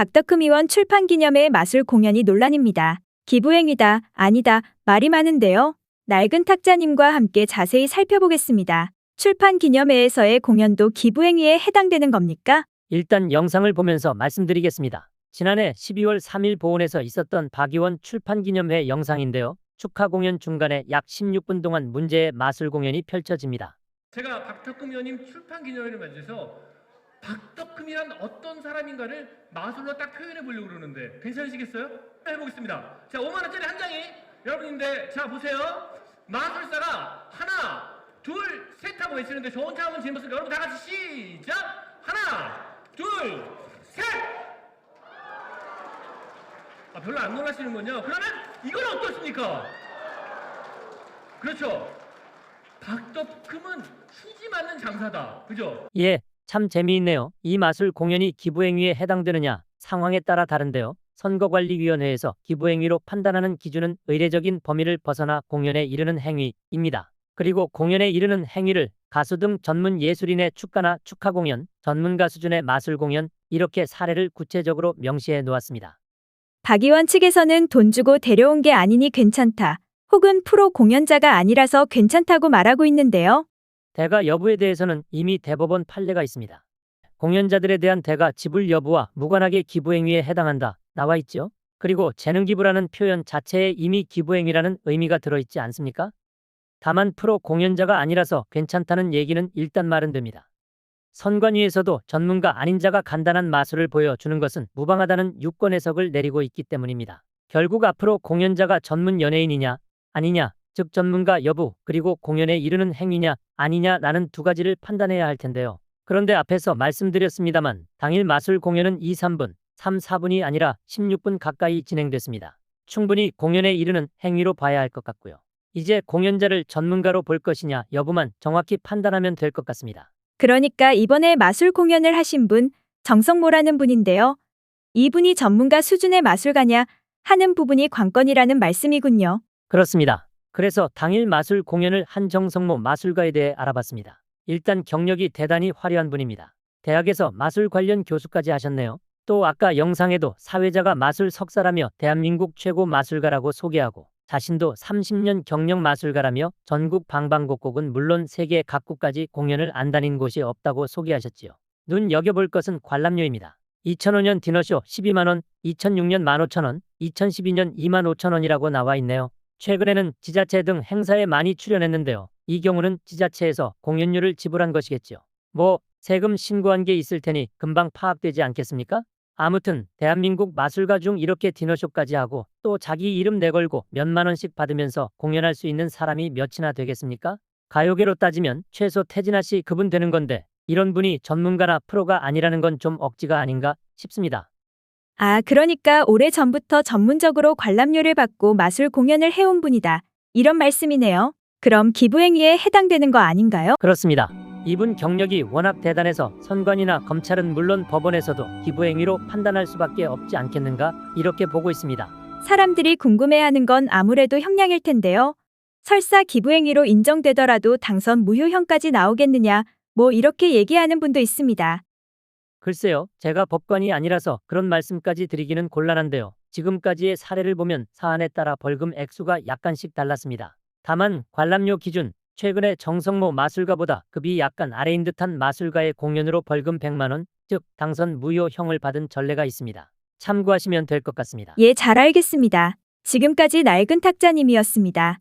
박덕흠 의원 출판 기념회 마술 공연이 논란입니다. 기부행위다, 아니다, 말이 많은데요. 낡은 탁자님과 함께 자세히 살펴보겠습니다. 출판 기념회에서의 공연도 기부행위에 해당되는 겁니까? 일단 영상을 보면서 말씀드리겠습니다. 지난해 12월 3일 보온에서 있었던 박의원 출판 기념회 영상인데요. 축하 공연 중간에 약 16분 동안 문제의 마술 공연이 펼쳐집니다. 제가 박덕금 의원님 출판 기념회를 맞이해서 박덕금이란 어떤 사람인가를 마술로 딱 표현해 보려고 그러는데 괜찮으시겠어요? 해보겠습니다. 자, 5만 원짜리 한 장이 여러분인데 자 보세요. 마술사가 하나, 둘, 셋 하고 외치는데 저 혼자 하면 재밌으니까 여러분 다 같이 시작. 하나, 둘, 셋. 아 별로 안 놀라시는군요. 그러면 이건 어떻습니까? 그렇죠. 박덕금은 수지 맞는 장사다. 그죠? 예, 참 재미있네요. 이 마술 공연이 기부행위에 해당되느냐 상황에 따라 다른데요. 선거관리위원회에서 기부행위로 판단하는 기준은 의례적인 범위를 벗어나 공연에 이르는 행위입니다. 그리고 공연에 이르는 행위를 가수 등 전문 예술인의 축가나 축하 공연, 전문가 수준의 마술 공연 이렇게 사례를 구체적으로 명시해 놓았습니다. 박 의원 측에서는 돈 주고 데려온 게 아니니 괜찮다. 혹은 프로 공연자가 아니라서 괜찮다고 말하고 있는데요. 대가 여부에 대해서는 이미 대법원 판례가 있습니다. 공연자들에 대한 대가 지불 여부와 무관하게 기부행위에 해당한다 나와 있죠. 그리고 재능기부라는 표현 자체에 이미 기부행위라는 의미가 들어있지 않습니까? 다만 프로 공연자가 아니라서 괜찮다는 얘기는 일단 말은 됩니다. 선관위에서도 전문가 아닌 자가 간단한 마술을 보여주는 것은 무방하다는 유권 해석을 내리고 있기 때문입니다. 결국 앞으로 공연자가 전문 연예인이냐 아니냐 즉 전문가 여부 그리고 공연에 이르는 행위냐 아니냐라는 두 가지를 판단해야 할 텐데요. 그런데 앞에서 말씀드렸습니다만 당일 마술 공연은 2, 3분, 3, 4분이 아니라 16분 가까이 진행됐습니다. 충분히 공연에 이르는 행위로 봐야 할 것 같고요. 이제 공연자를 전문가로 볼 것이냐 여부만 정확히 판단하면 될 것 같습니다. 그러니까 이번에 마술 공연을 하신 분, 정성모라는 분인데요. 이분이 전문가 수준의 마술가냐 하는 부분이 관건이라는 말씀이군요. 그렇습니다. 그래서 당일 마술 공연을 한 정성모 마술가에 대해 알아봤습니다. 일단 경력이 대단히 화려한 분입니다. 대학에서 마술 관련 교수까지 하셨네요. 또 아까 영상에도 사회자가 마술 석사라며 대한민국 최고 마술가라고 소개하고 자신도 30년 경력 마술가라며 전국 방방곡곡은 물론 세계 각국까지 공연을 안 다닌 곳이 없다고 소개하셨지요. 눈 여겨볼 것은 관람료입니다. 2005년 디너쇼 12만원, 2006년 15,000원, 2012년 25,000원이라고 나와 있네요. 최근에는 지자체 등 행사에 많이 출연했는데요. 이 경우는 지자체에서 공연료를 지불한 것이겠죠. 뭐 세금 신고한 게 있을 테니 금방 파악되지 않겠습니까? 아무튼 대한민국 마술가 중 이렇게 디너쇼까지 하고 또 자기 이름 내걸고 몇만 원씩 받으면서 공연할 수 있는 사람이 몇이나 되겠습니까? 가요계로 따지면 최소 태진아 씨 그분 되는 건데 이런 분이 전문가나 프로가 아니라는 건 좀 억지가 아닌가 싶습니다. 아, 그러니까 오래 전부터 전문적으로 관람료를 받고 마술 공연을 해온 분이다. 이런 말씀이네요. 그럼 기부행위에 해당되는 거 아닌가요? 그렇습니다. 이분 경력이 워낙 대단해서 선관위나 검찰은 물론 법원에서도 기부행위로 판단할 수밖에 없지 않겠는가 이렇게 보고 있습니다. 사람들이 궁금해하는 건 아무래도 형량일 텐데요. 설사 기부행위로 인정되더라도 당선 무효형까지 나오겠느냐, 뭐 이렇게 얘기하는 분도 있습니다. 글쎄요, 제가 법관이 아니라서 그런 말씀까지 드리기는 곤란한데요. 지금까지의 사례를 보면 사안에 따라 벌금 액수가 약간씩 달랐습니다. 다만 관람료 기준, 최근에 정성모 마술가보다 급이 약간 아래인 듯한 마술가의 공연으로 벌금 100만 원, 즉 당선 무효형을 받은 전례가 있습니다. 참고하시면 될 것 같습니다. 예, 잘 알겠습니다. 지금까지 낡은 탁자님이었습니다.